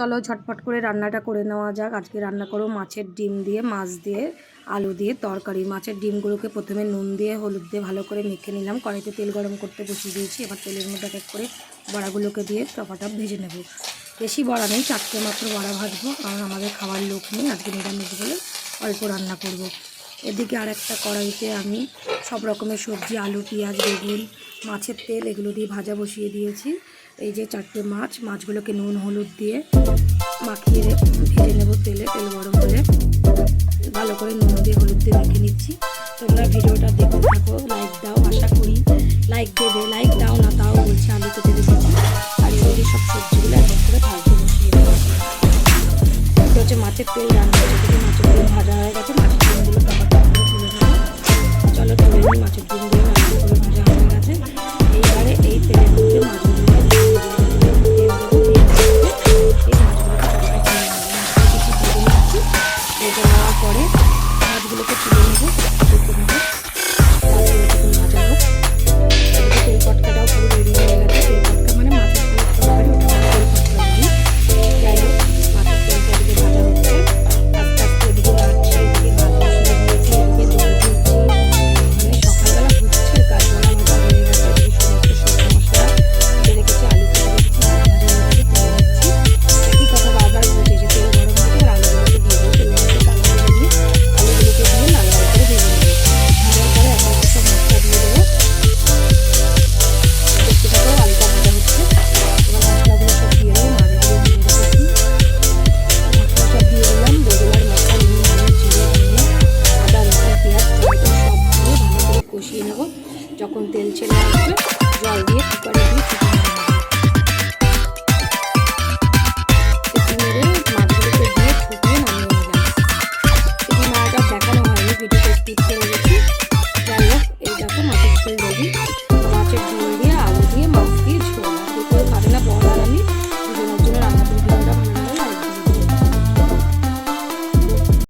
চলো, ঝটপট করে রান্নাটা করে নেওয়া যাক। আজকে রান্না করো মাছের ডিম দিয়ে, মাছ দিয়ে, আলু দিয়ে তরকারি। মাছের ডিমগুলোকে প্রথমে নুন দিয়ে, হলুদ দিয়ে ভালো করে মেখে নিলাম। কড়াইতে তেল গরম করতে বসিয়ে দিয়েছি। এবার তেলের মধ্যে এক এক করে বড়াগুলোকে দিয়ে টপাটপ ভেজে নেব। বেশি বড়া নেই, চারটে মাত্র বড়া ভাজবো। কারণ আমাদের খাওয়ার লোক নেই। আজকে নিরামিষ বলে অল্প রান্না করব। এদিকে আর একটা কড়াইতে আমি সব রকমের সবজি, আলু, পেঁয়াজ, বেগুন, মাছের তেল এগুলো দিয়ে ভাজা বসিয়ে দিয়েছি। এই যে চারটে মাছ, মাছগুলোকে নুন, হলুদ দিয়ে মাখিয়ে ভেজে নেব তেলে, তেল গরম হলে। ভালো করে নুন দিয়ে হলুদ দিয়ে মেখে নিচ্ছি। তোমরা ভিডিওটা দেখতে থাকো, লাইক দাও, আশা করি লাইক দেবে, লাইক দাও না, তাও বলছি আলু কেটে রেখেছি। আর এদিকে সব সবজিগুলো মাছের তেল রান্না হয়েছে থেকে মাছের ভাজা হয়ে গেছে, মাছের ডিমগুলো করে তুলে নেব চলো, তুলে নিই কষিয়ে নেব। যখন তেল ছেড়ে আসবে জল দিয়ে কুকারে দিয়ে